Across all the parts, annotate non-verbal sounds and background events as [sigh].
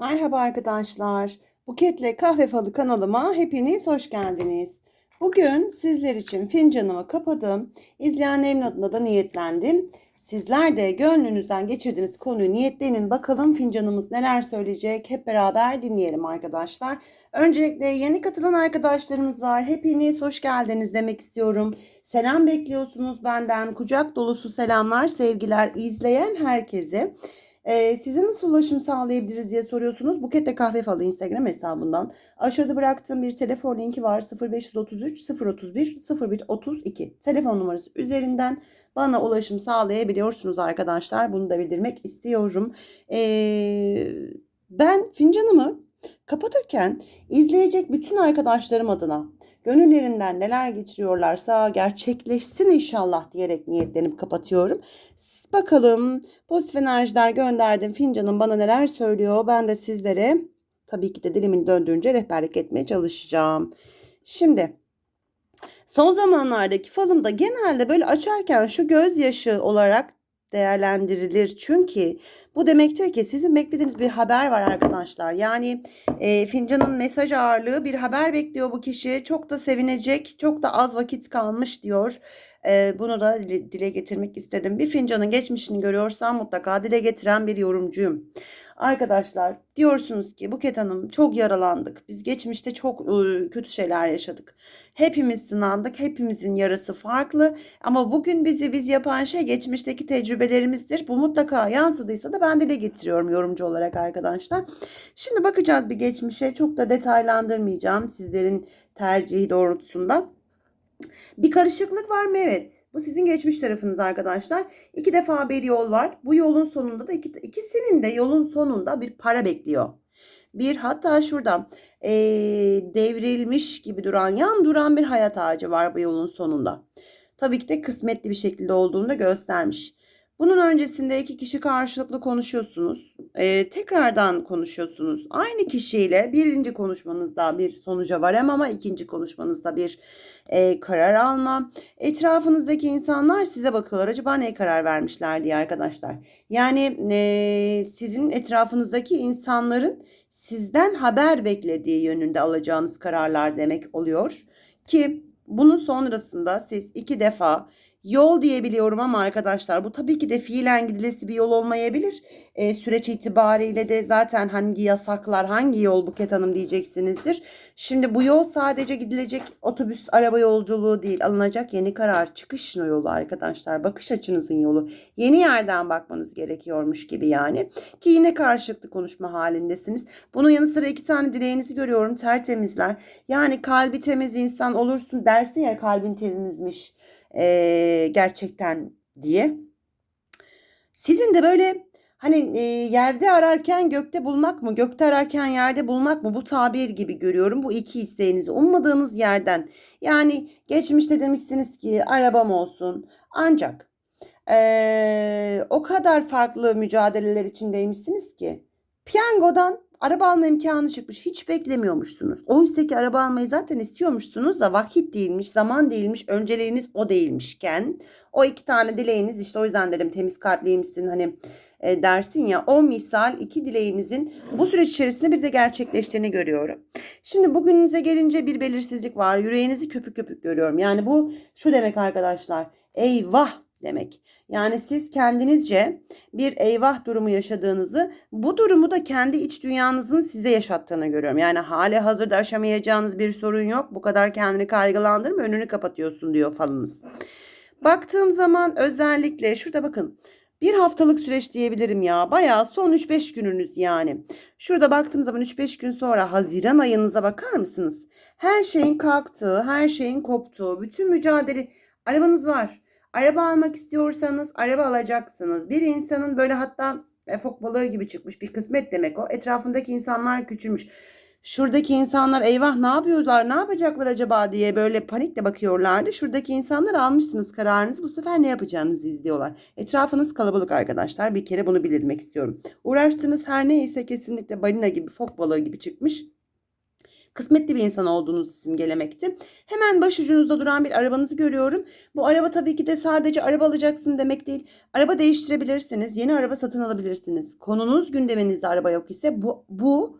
Merhaba arkadaşlar. Buketle Kahve Falı kanalıma hepiniz hoş geldiniz. Bugün sizler için fincanımı kapadım. İzleyenlerin adına da niyetlendim. Sizler de gönlünüzden geçirdiğiniz konuyu niyetlenin. Bakalım fincanımız neler söyleyecek. Hep beraber dinleyelim arkadaşlar. Öncelikle yeni katılan arkadaşlarımız var. Hepiniz hoş geldiniz demek istiyorum. Selam bekliyorsunuz benden. Kucak dolusu selamlar, sevgiler izleyen herkese. Ee, size nasıl ulaşım sağlayabiliriz diye soruyorsunuz. Buketle Kahve Falı Instagram hesabından. Aşağıda bıraktığım bir telefon linki var. 0533 031 01 32. Telefon numarası üzerinden bana ulaşım sağlayabiliyorsunuz arkadaşlar. Bunu da bildirmek istiyorum. Ee, ben fincanımı kapatırken izleyecek bütün arkadaşlarım adına gönüllerinden neler geçiriyorlarsa gerçekleşsin inşallah diyerek niyetlenip kapatıyorum. Bakalım pozitif enerjiler gönderdim. Fincanım bana neler söylüyor. Ben de sizlere tabii ki de dilimin döndüğünce rehberlik etmeye çalışacağım. Şimdi son zamanlardaki falımda genelde böyle açarken şu gözyaşı olarak değerlendirilir. Çünkü bu demektir ki sizin beklediğiniz bir haber var arkadaşlar. Yani e, fincanın mesaj ağırlığı bir haber bekliyor bu kişi. Çok da sevinecek, çok da az vakit kalmış diyor. E, bunu da dile, getirmek istedim. Bir fincanın geçmişini görüyorsam mutlaka dile getiren bir yorumcuyum. Arkadaşlar diyorsunuz ki Buket Hanım çok yaralandık. Biz geçmişte çok ıı, kötü şeyler yaşadık. Hepimiz sınandık. Hepimizin yarası farklı. Ama bugün bizi biz yapan şey geçmişteki tecrübelerimizdir. Bu mutlaka yansıdıysa da ben dile getiriyorum yorumcu olarak arkadaşlar. Şimdi bakacağız bir geçmişe. Çok da detaylandırmayacağım sizlerin tercihi doğrultusunda. Bir karışıklık var mı? Evet. Bu sizin geçmiş tarafınız arkadaşlar. İki defa bir yol var. Bu yolun sonunda da iki, ikisinin de yolun sonunda bir para bekliyor. Bir hatta şurada e, devrilmiş gibi duran, yan duran bir hayat ağacı var bu yolun sonunda. Tabii ki de kısmetli bir şekilde olduğunu da göstermiş. Bunun öncesinde iki kişi karşılıklı konuşuyorsunuz. Ee, tekrardan konuşuyorsunuz. Aynı kişiyle birinci konuşmanızda bir sonuca varım ama ikinci konuşmanızda bir e, karar alma. Etrafınızdaki insanlar size bakıyorlar. Acaba ne karar vermişler diye arkadaşlar. Yani e, sizin etrafınızdaki insanların sizden haber beklediği yönünde alacağınız kararlar demek oluyor. Ki bunun sonrasında siz iki defa Yol diyebiliyorum ama arkadaşlar bu tabii ki de fiilen gidilesi bir yol olmayabilir. E, süreç itibariyle de zaten hangi yasaklar hangi yol Buket Hanım diyeceksinizdir. Şimdi bu yol sadece gidilecek otobüs araba yolculuğu değil alınacak yeni karar çıkış yolu arkadaşlar. Bakış açınızın yolu. Yeni yerden bakmanız gerekiyormuş gibi yani. Ki yine karşılıklı konuşma halindesiniz. Bunun yanı sıra iki tane dileğinizi görüyorum tertemizler. Yani kalbi temiz insan olursun dersin ya kalbin temizmiş e, gerçekten diye. Sizin de böyle hani e, yerde ararken gökte bulmak mı, gökte ararken yerde bulmak mı bu tabir gibi görüyorum. Bu iki isteğinizi ummadığınız yerden. Yani geçmişte demişsiniz ki arabam olsun ancak e, o kadar farklı mücadeleler içindeymişsiniz ki piyangodan araba alma imkanı çıkmış. Hiç beklemiyormuşsunuz. Oysa ki araba almayı zaten istiyormuşsunuz da vakit değilmiş, zaman değilmiş, önceliğiniz o değilmişken o iki tane dileğiniz işte o yüzden dedim temiz kalpliymişsin hani e, dersin ya o misal iki dileğinizin bu süreç içerisinde bir de gerçekleştiğini görüyorum. Şimdi bugününüze gelince bir belirsizlik var. Yüreğinizi köpük köpük görüyorum. Yani bu şu demek arkadaşlar. Eyvah demek. Yani siz kendinizce bir eyvah durumu yaşadığınızı, bu durumu da kendi iç dünyanızın size yaşattığını görüyorum. Yani hali hazırda aşamayacağınız bir sorun yok. Bu kadar kendini kaygılandırma, önünü kapatıyorsun diyor falınız. Baktığım zaman özellikle şurada bakın. Bir haftalık süreç diyebilirim ya. Bayağı son 3-5 gününüz yani. Şurada baktığım zaman 3-5 gün sonra Haziran ayınıza bakar mısınız? Her şeyin kalktığı, her şeyin koptuğu, bütün mücadele arabanız var. Araba almak istiyorsanız araba alacaksınız. Bir insanın böyle hatta e, fok balığı gibi çıkmış bir kısmet demek o. Etrafındaki insanlar küçülmüş. Şuradaki insanlar eyvah ne yapıyorlar ne yapacaklar acaba diye böyle panikle bakıyorlardı. Şuradaki insanlar almışsınız kararınızı bu sefer ne yapacağınızı izliyorlar. Etrafınız kalabalık arkadaşlar bir kere bunu bildirmek istiyorum. Uğraştığınız her neyse kesinlikle balina gibi fok balığı gibi çıkmış. Kısmetli bir insan olduğunuzu simgelemekti. Hemen başucunuzda duran bir arabanızı görüyorum. Bu araba tabii ki de sadece araba alacaksın demek değil. Araba değiştirebilirsiniz. Yeni araba satın alabilirsiniz. Konunuz gündeminizde araba yok ise bu bu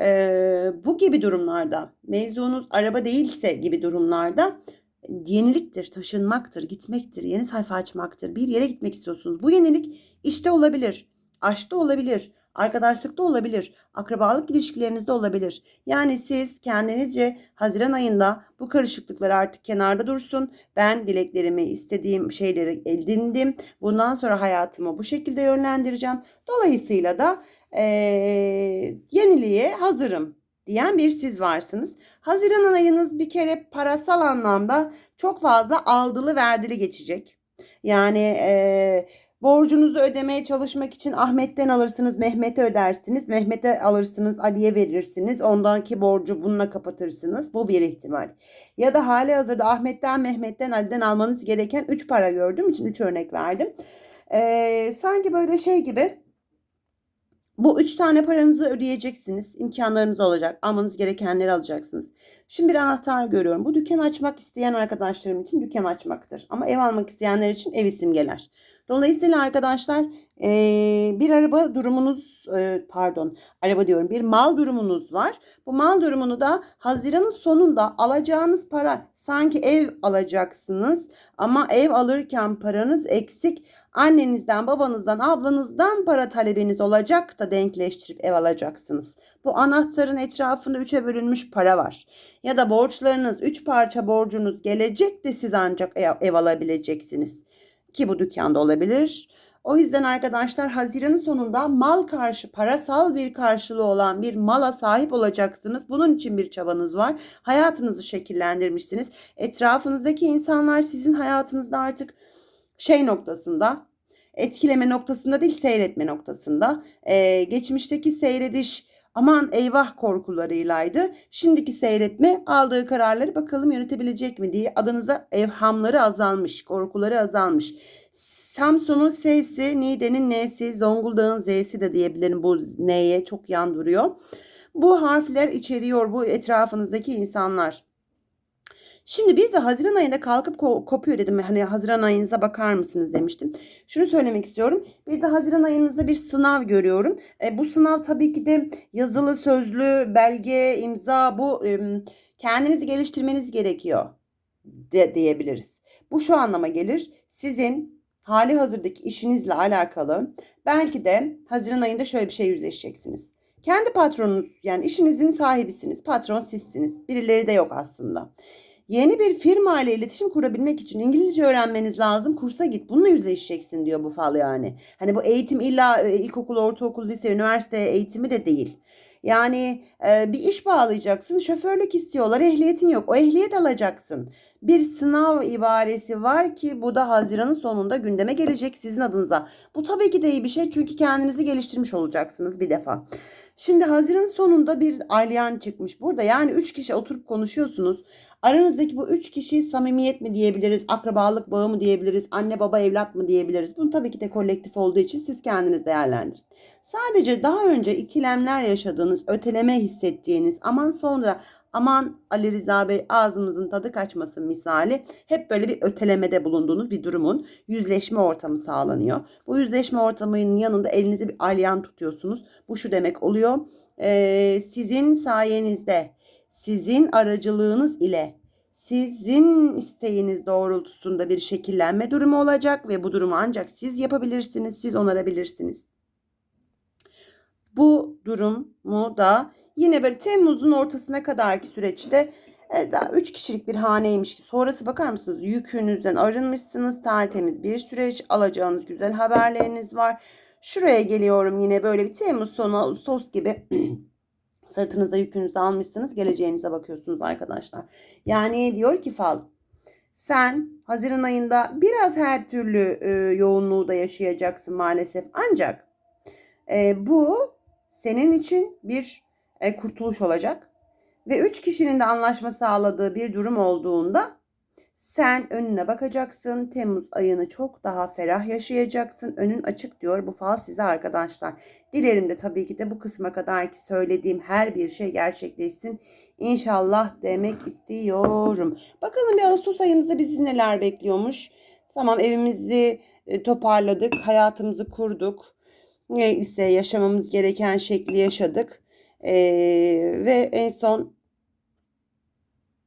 e, bu gibi durumlarda mevzunuz araba değilse gibi durumlarda yeniliktir, taşınmaktır, gitmektir, yeni sayfa açmaktır. Bir yere gitmek istiyorsunuz. Bu yenilik işte olabilir, aşkta olabilir, arkadaşlıkta olabilir, akrabalık ilişkilerinizde olabilir. Yani siz kendinizce Haziran ayında bu karışıklıklar artık kenarda dursun. Ben dileklerimi, istediğim şeyleri edindim. Bundan sonra hayatımı bu şekilde yönlendireceğim. Dolayısıyla da eee yeniliğe hazırım diyen bir siz varsınız. Haziran ayınız bir kere parasal anlamda çok fazla aldılı verdili geçecek. Yani eee Borcunuzu ödemeye çalışmak için Ahmet'ten alırsınız, Mehmet'e ödersiniz. Mehmet'e alırsınız, Ali'ye verirsiniz. Ondaki borcu bununla kapatırsınız. Bu bir ihtimal. Ya da hali hazırda Ahmet'ten, Mehmet'ten, Ali'den almanız gereken 3 para gördüğüm için 3 örnek verdim. Ee, sanki böyle şey gibi bu 3 tane paranızı ödeyeceksiniz. İmkanlarınız olacak. Almanız gerekenleri alacaksınız. Şimdi bir anahtar görüyorum. Bu dükkan açmak isteyen arkadaşlarım için dükkan açmaktır. Ama ev almak isteyenler için ev isimgeler. Dolayısıyla arkadaşlar bir araba durumunuz pardon araba diyorum bir mal durumunuz var. Bu mal durumunu da Haziran'ın sonunda alacağınız para sanki ev alacaksınız ama ev alırken paranız eksik. Annenizden, babanızdan, ablanızdan para talebiniz olacak da denkleştirip ev alacaksınız. Bu anahtarın etrafında üçe bölünmüş para var. Ya da borçlarınız, üç parça borcunuz gelecek de siz ancak ev alabileceksiniz ki bu dükkanda olabilir. O yüzden arkadaşlar Haziran'ın sonunda mal karşı parasal bir karşılığı olan bir mala sahip olacaksınız. Bunun için bir çabanız var. Hayatınızı şekillendirmişsiniz. Etrafınızdaki insanlar sizin hayatınızda artık şey noktasında etkileme noktasında değil seyretme noktasında. Ee, geçmişteki seyrediş aman eyvah korkularıylaydı. Şimdiki seyretme aldığı kararları bakalım yönetebilecek mi diye adınıza evhamları azalmış, korkuları azalmış. Samsun'un S'si, Niğde'nin N'si, Zonguldak'ın Z'si de diyebilirim bu N'ye çok yan duruyor. Bu harfler içeriyor bu etrafınızdaki insanlar. Şimdi bir de Haziran ayında kalkıp kopuyor dedim. Hani Haziran ayınıza bakar mısınız demiştim. Şunu söylemek istiyorum. Bir de Haziran ayınızda bir sınav görüyorum. E, bu sınav tabii ki de yazılı, sözlü, belge, imza bu e, kendinizi geliştirmeniz gerekiyor de, diyebiliriz. Bu şu anlama gelir. Sizin hali hazırdaki işinizle alakalı belki de Haziran ayında şöyle bir şey yüzleşeceksiniz. Kendi patronunuz yani işinizin sahibisiniz. Patron sizsiniz. Birileri de yok aslında. Yeni bir firma ile iletişim kurabilmek için İngilizce öğrenmeniz lazım. Kursa git. Bununla yüzleşeceksin diyor bu fal yani. Hani bu eğitim illa e, ilkokul, ortaokul, lise, üniversite eğitimi de değil. Yani e, bir iş bağlayacaksın. Şoförlük istiyorlar. Ehliyetin yok. O ehliyet alacaksın. Bir sınav ibaresi var ki bu da Haziran'ın sonunda gündeme gelecek sizin adınıza. Bu tabii ki de iyi bir şey çünkü kendinizi geliştirmiş olacaksınız bir defa. Şimdi Haziran sonunda bir alyan çıkmış burada. Yani 3 kişi oturup konuşuyorsunuz. Aranızdaki bu üç kişi samimiyet mi diyebiliriz, akrabalık bağı mı diyebiliriz, anne baba evlat mı diyebiliriz? Bunu tabii ki de kolektif olduğu için siz kendiniz değerlendirin. Sadece daha önce ikilemler yaşadığınız, öteleme hissettiğiniz, aman sonra aman Ali Rıza Bey ağzımızın tadı kaçmasın misali hep böyle bir ötelemede bulunduğunuz bir durumun yüzleşme ortamı sağlanıyor. Bu yüzleşme ortamının yanında elinize bir alyan tutuyorsunuz. Bu şu demek oluyor. Ee, sizin sayenizde sizin aracılığınız ile sizin isteğiniz doğrultusunda bir şekillenme durumu olacak ve bu durumu ancak siz yapabilirsiniz, siz onarabilirsiniz. Bu durumu da yine böyle Temmuz'un ortasına kadarki süreçte e, daha 3 kişilik bir haneymiş. Sonrası bakar mısınız? Yükünüzden arınmışsınız. Tertemiz bir süreç. Alacağınız güzel haberleriniz var. Şuraya geliyorum yine böyle bir Temmuz sonu sos gibi [clears throat] Sırtınızda yükünüzü almışsınız. Geleceğinize bakıyorsunuz arkadaşlar. Yani diyor ki fal sen Haziran ayında biraz her türlü e, yoğunluğu da yaşayacaksın maalesef. Ancak e, bu senin için bir e, kurtuluş olacak. Ve üç kişinin de anlaşma sağladığı bir durum olduğunda sen önüne bakacaksın. Temmuz ayını çok daha ferah yaşayacaksın. Önün açık diyor bu fal size arkadaşlar. Dilerim de tabii ki de bu kısma kadar ki söylediğim her bir şey gerçekleşsin. İnşallah demek istiyorum. Bakalım bir Ağustos ayımızda bizi neler bekliyormuş. Tamam evimizi e, toparladık, hayatımızı kurduk. Neyse yaşamamız gereken şekli yaşadık. Ee, ve en son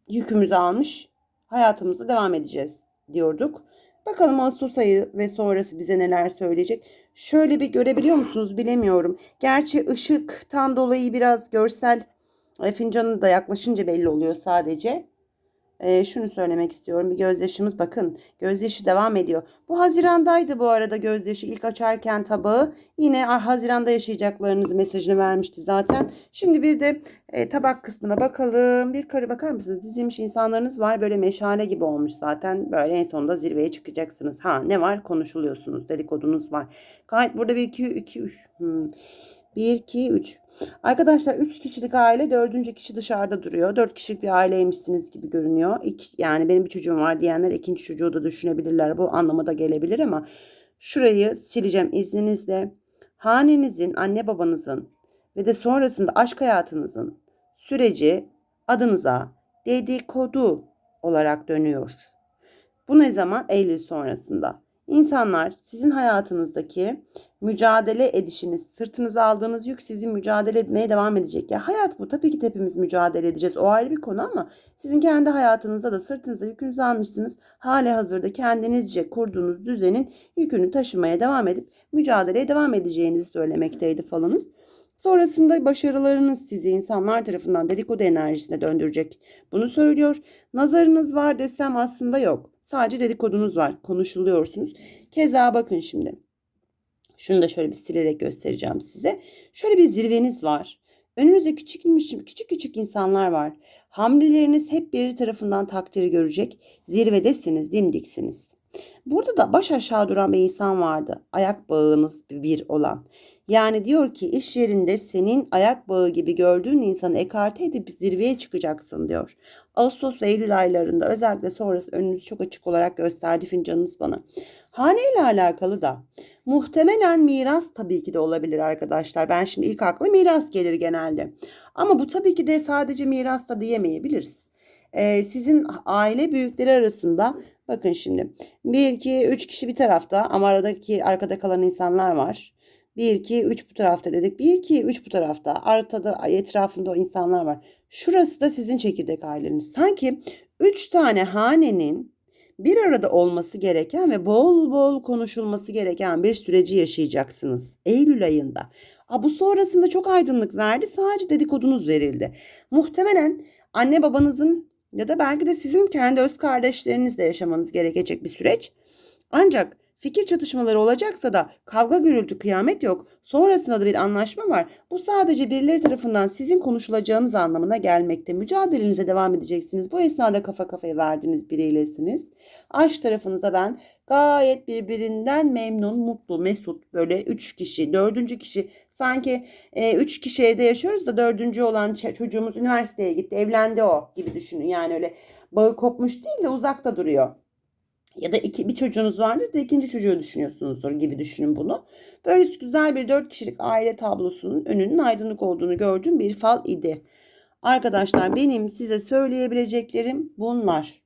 yükümüzü almış hayatımıza devam edeceğiz diyorduk. Bakalım Ağustos ayı ve sonrası bize neler söyleyecek. Şöyle bir görebiliyor musunuz bilemiyorum. Gerçi ışıktan dolayı biraz görsel e, fincanı da yaklaşınca belli oluyor sadece. E, şunu söylemek istiyorum. Bir gözyaşımız bakın. Gözyaşı devam ediyor. Bu Haziran'daydı bu arada gözyaşı. ilk açarken tabağı. Yine ah, Haziran'da yaşayacaklarınızı mesajını vermişti zaten. Şimdi bir de e, tabak kısmına bakalım. Bir karı bakar mısınız? Dizilmiş insanlarınız var. Böyle meşale gibi olmuş zaten. Böyle en sonunda zirveye çıkacaksınız. Ha ne var? Konuşuluyorsunuz. Dedikodunuz var. Gayet burada bir iki, iki üç. Hmm. 1, 2, 3. Arkadaşlar 3 kişilik aile 4. kişi dışarıda duruyor. 4 kişilik bir aileymişsiniz gibi görünüyor. İki, yani benim bir çocuğum var diyenler ikinci çocuğu da düşünebilirler. Bu anlama da gelebilir ama şurayı sileceğim izninizle. Hanenizin, anne babanızın ve de sonrasında aşk hayatınızın süreci adınıza dedikodu olarak dönüyor. Bu ne zaman? Eylül sonrasında. İnsanlar sizin hayatınızdaki mücadele edişiniz, sırtınıza aldığınız yük sizi mücadele etmeye devam edecek. Ya hayat bu. Tabii ki hepimiz mücadele edeceğiz. O ayrı bir konu ama sizin kendi hayatınızda da sırtınızda yükünüzü almışsınız. Hali hazırda kendinizce kurduğunuz düzenin yükünü taşımaya devam edip mücadeleye devam edeceğinizi söylemekteydi falanız. Sonrasında başarılarınız sizi insanlar tarafından dedikodu enerjisine döndürecek. Bunu söylüyor. Nazarınız var desem aslında yok. Sadece dedikodunuz var. Konuşuluyorsunuz. Keza bakın şimdi. Şunu da şöyle bir silerek göstereceğim size. Şöyle bir zirveniz var. Önünüzde küçük küçük küçük insanlar var. Hamleleriniz hep biri tarafından takdiri görecek. Zirvedesiniz, dimdiksiniz. Burada da baş aşağı duran bir insan vardı. Ayak bağınız bir olan. Yani diyor ki iş yerinde senin ayak bağı gibi gördüğün insanı ekarte edip zirveye çıkacaksın diyor. Ağustos ve Eylül aylarında özellikle sonrası önünüzü çok açık olarak gösterdi fincanınız bana. Hane ile alakalı da muhtemelen miras tabii ki de olabilir arkadaşlar. Ben şimdi ilk akla miras gelir genelde. Ama bu tabii ki de sadece miras da diyemeyebiliriz. Ee, sizin aile büyükleri arasında bakın şimdi 1, 2, 3 kişi bir tarafta ama aradaki arkada kalan insanlar var. 1, 2, 3 bu tarafta dedik. 1, 2, 3 bu tarafta. Arkada etrafında o insanlar var. Şurası da sizin çekirdek aileniz. Sanki 3 tane hanenin bir arada olması gereken ve bol bol konuşulması gereken bir süreci yaşayacaksınız. Eylül ayında. A, bu sonrasında çok aydınlık verdi. Sadece dedikodunuz verildi. Muhtemelen anne babanızın ya da belki de sizin kendi öz kardeşlerinizle yaşamanız gerekecek bir süreç. Ancak Fikir çatışmaları olacaksa da kavga gürültü kıyamet yok. Sonrasında da bir anlaşma var. Bu sadece birileri tarafından sizin konuşulacağınız anlamına gelmekte. Mücadelenize devam edeceksiniz. Bu esnada kafa kafaya verdiğiniz biriylesiniz. Aşk tarafınıza ben gayet birbirinden memnun, mutlu, mesut böyle üç kişi, dördüncü kişi sanki e, üç kişi evde yaşıyoruz da dördüncü olan çocuğumuz üniversiteye gitti, evlendi o gibi düşünün. Yani öyle bağı kopmuş değil de uzakta duruyor ya da iki, bir çocuğunuz vardır da ikinci çocuğu düşünüyorsunuzdur gibi düşünün bunu. Böyle güzel bir dört kişilik aile tablosunun önünün aydınlık olduğunu gördüğüm bir fal idi. Arkadaşlar benim size söyleyebileceklerim bunlar.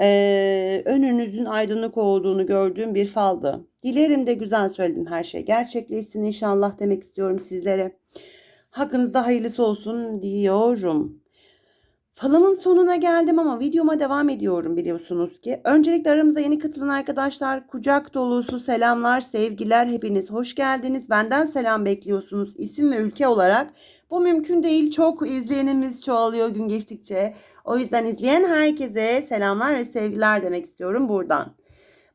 Ee, önünüzün aydınlık olduğunu gördüğüm bir faldı. Dilerim de güzel söyledim her şey. Gerçekleşsin inşallah demek istiyorum sizlere. Hakkınızda hayırlısı olsun diyorum. Falımın sonuna geldim ama videoma devam ediyorum biliyorsunuz ki. Öncelikle aramıza yeni katılan arkadaşlar kucak dolusu selamlar, sevgiler. Hepiniz hoş geldiniz. Benden selam bekliyorsunuz isim ve ülke olarak. Bu mümkün değil. Çok izleyenimiz çoğalıyor gün geçtikçe. O yüzden izleyen herkese selamlar ve sevgiler demek istiyorum buradan.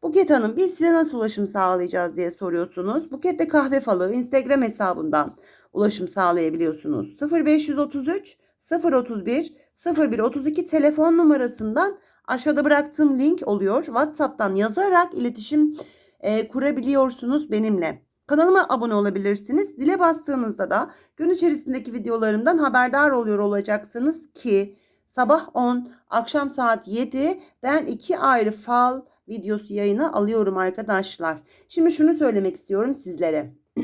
Buket Hanım biz size nasıl ulaşım sağlayacağız diye soruyorsunuz. Buket de kahve falı Instagram hesabından ulaşım sağlayabiliyorsunuz. 0533 031 0132 telefon numarasından aşağıda bıraktığım link oluyor. WhatsApp'tan yazarak iletişim e, kurabiliyorsunuz benimle. Kanalıma abone olabilirsiniz. Dile bastığınızda da gün içerisindeki videolarımdan haberdar oluyor olacaksınız ki sabah 10, akşam saat 7 ben iki ayrı fal videosu yayına alıyorum arkadaşlar. Şimdi şunu söylemek istiyorum sizlere. [clears throat]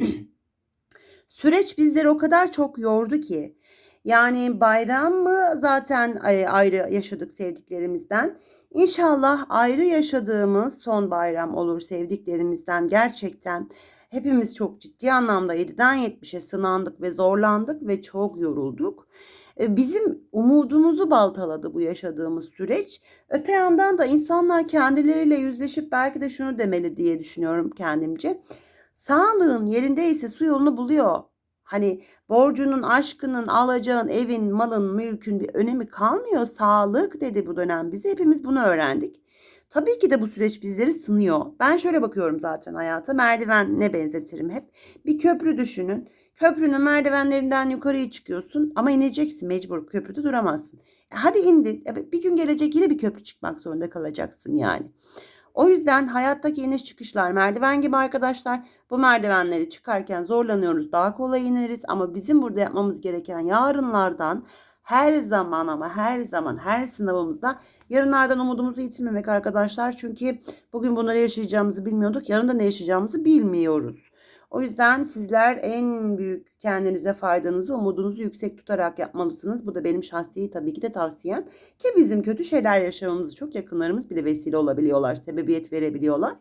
Süreç bizleri o kadar çok yordu ki Yani bayram mı zaten e, ayrı yaşadık sevdiklerimizden. İnşallah ayrı yaşadığımız son bayram olur sevdiklerimizden gerçekten. Hepimiz çok ciddi anlamda 7'den 70'e sınandık ve zorlandık ve çok yorulduk. E, Bizim umudumuzu baltaladı bu yaşadığımız süreç. Öte yandan da insanlar kendileriyle yüzleşip belki de şunu demeli diye düşünüyorum kendimce. Sağlığın yerindeyse su yolunu buluyor. Hani borcunun, aşkının, alacağın, evin, malın, mülkün bir önemi kalmıyor. Sağlık dedi bu dönem bize. Hepimiz bunu öğrendik. Tabii ki de bu süreç bizleri sınıyor. Ben şöyle bakıyorum zaten hayata. Merdivenle benzetirim hep. Bir köprü düşünün. Köprünün merdivenlerinden yukarıya çıkıyorsun ama ineceksin mecbur. Köprüde duramazsın. E hadi indin. Evet, bir gün gelecek yine bir köprü çıkmak zorunda kalacaksın yani. O yüzden hayattaki iniş çıkışlar merdiven gibi arkadaşlar. Bu merdivenleri çıkarken zorlanıyoruz. Daha kolay ineriz ama bizim burada yapmamız gereken yarınlardan her zaman ama her zaman her sınavımızda yarınlardan umudumuzu yitirmemek arkadaşlar. Çünkü bugün bunları yaşayacağımızı bilmiyorduk. Yarın da ne yaşayacağımızı bilmiyoruz. O yüzden sizler en büyük kendinize faydanızı, umudunuzu yüksek tutarak yapmalısınız. Bu da benim şahsi tabii ki de tavsiyem. Ki bizim kötü şeyler yaşamamızı çok yakınlarımız bile vesile olabiliyorlar, sebebiyet verebiliyorlar.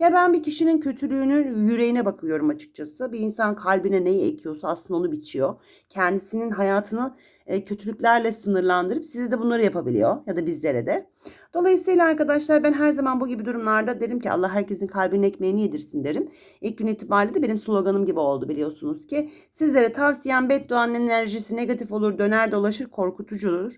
Ya ben bir kişinin kötülüğünün yüreğine bakıyorum açıkçası. Bir insan kalbine neyi ekiyorsa aslında onu biçiyor. Kendisinin hayatını e, kötülüklerle sınırlandırıp size de bunları yapabiliyor ya da bizlere de. Dolayısıyla arkadaşlar ben her zaman bu gibi durumlarda derim ki Allah herkesin kalbinin ekmeğini yedirsin derim. İlk gün itibariyle de benim sloganım gibi oldu biliyorsunuz ki. Sizlere tavsiyem bedduanın enerjisi negatif olur, döner dolaşır, korkutucudur.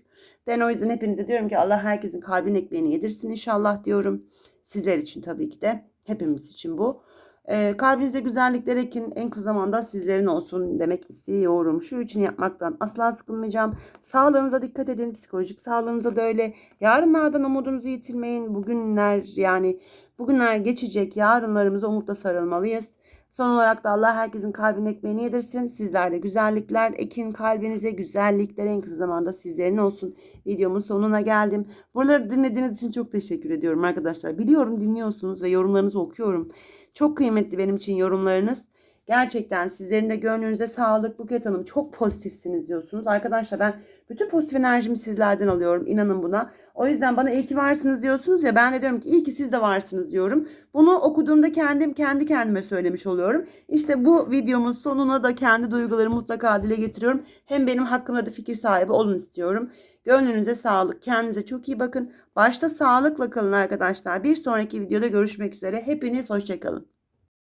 Ben o yüzden hepinize diyorum ki Allah herkesin kalbinin ekmeğini yedirsin inşallah diyorum. Sizler için tabii ki de. Hepimiz için bu. E, kalbinize güzellikler ekin en kısa zamanda sizlerin olsun demek istiyorum. Şu için yapmaktan asla sıkılmayacağım. Sağlığınıza dikkat edin. Psikolojik sağlığınıza da öyle. Yarınlardan umudunuzu yitirmeyin. Bugünler yani bugünler geçecek. Yarınlarımıza umutla sarılmalıyız. Son olarak da Allah herkesin kalbinin ekmeğini yedirsin. Sizler de güzellikler ekin kalbinize. Güzellikler en kısa zamanda sizlerin olsun. Videomun sonuna geldim. Buraları dinlediğiniz için çok teşekkür ediyorum arkadaşlar. Biliyorum dinliyorsunuz ve yorumlarınızı okuyorum. Çok kıymetli benim için yorumlarınız. Gerçekten sizlerin de gönlünüze sağlık Buket Hanım. Çok pozitifsiniz diyorsunuz. Arkadaşlar ben bütün pozitif enerjimi sizlerden alıyorum. İnanın buna. O yüzden bana iyi ki varsınız diyorsunuz ya ben de diyorum ki iyi ki siz de varsınız diyorum. Bunu okuduğumda kendim kendi kendime söylemiş oluyorum. İşte bu videomun sonuna da kendi duygularımı mutlaka dile getiriyorum. Hem benim hakkımda da fikir sahibi olun istiyorum. Gönlünüze sağlık. Kendinize çok iyi bakın. Başta sağlıkla kalın arkadaşlar. Bir sonraki videoda görüşmek üzere. Hepiniz hoşçakalın.